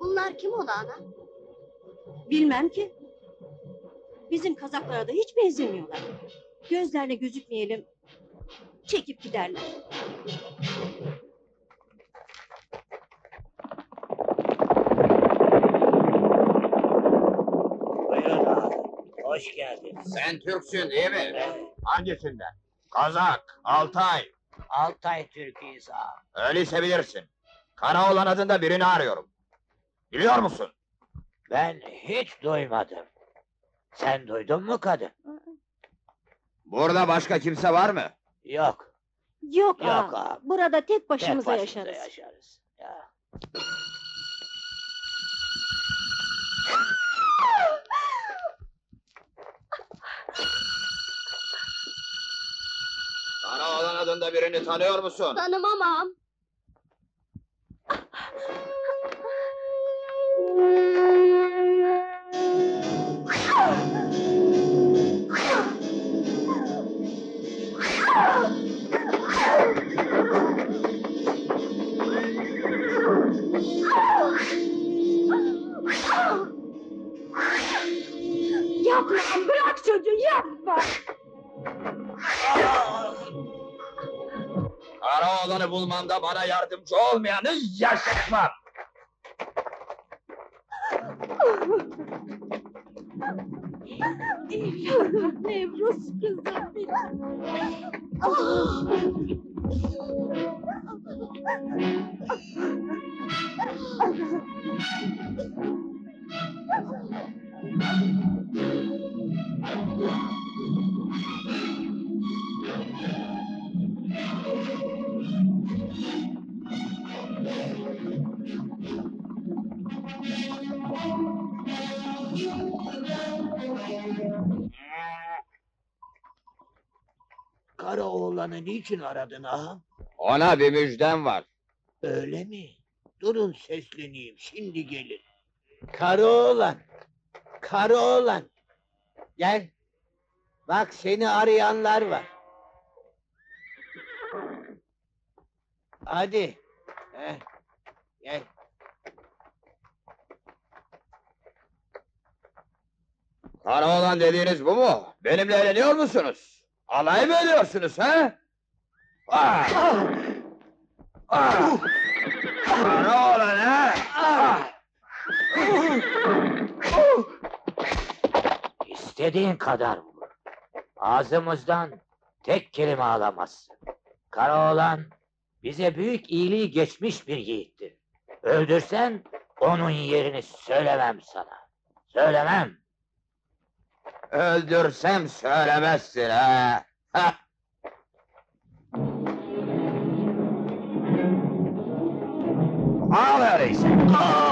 Bunlar kim ola ana? Bilmem ki. Bizim kazaklara da hiç benzemiyorlar. Gözlerine gözükmeyelim. Çekip giderler. Buyurun abi. Hoş geldin. Sen Türksün değil mi? Evet. Hangisinden? Kazak, Altay. Altay Türk'üyüz abi. Öyleyse bilirsin. Karaoğlan adında birini arıyorum. Biliyor musun? Ben hiç duymadım. Sen duydun mu kadın? Burada başka kimse var mı? Yok. Yok, Yok ağa, ağa. Burada tek Tek başımıza başımıza yaşarız. yaşarız. Ya. Karaoğlan adında birini tanıyor musun? Tanımam ağam. Yapma, bırak çocuğu, yapma. Karaoğlan'ı bulmamda bana yardımcı olmayanı yaşatmam. Evladım, Nevruz kızım benim. Karaoğlan'ı niçin aradın ağam? Ona bir müjdem var. Öyle mi? Durun sesleneyim, şimdi gelir. Karaoğlan! Karaoğlan! Gel. Bak seni arayanlar var. Hadi. Heh. Gel. Karaoğlan dediğiniz bu mu? Benimle eğleniyor musunuz? Alay mı ediyorsunuz ha? Ah! Ah! Karaoğlan ha? Ah! İstediğin kadar vur. Ağzımızdan tek kelime alamazsın. Karaoğlan bize büyük iyiliği geçmiş bir yiğittir. Öldürsen onun yerini söylemem sana. Söylemem. Öldürsem söylemezsin ha? Al öyleyse. Babacığım.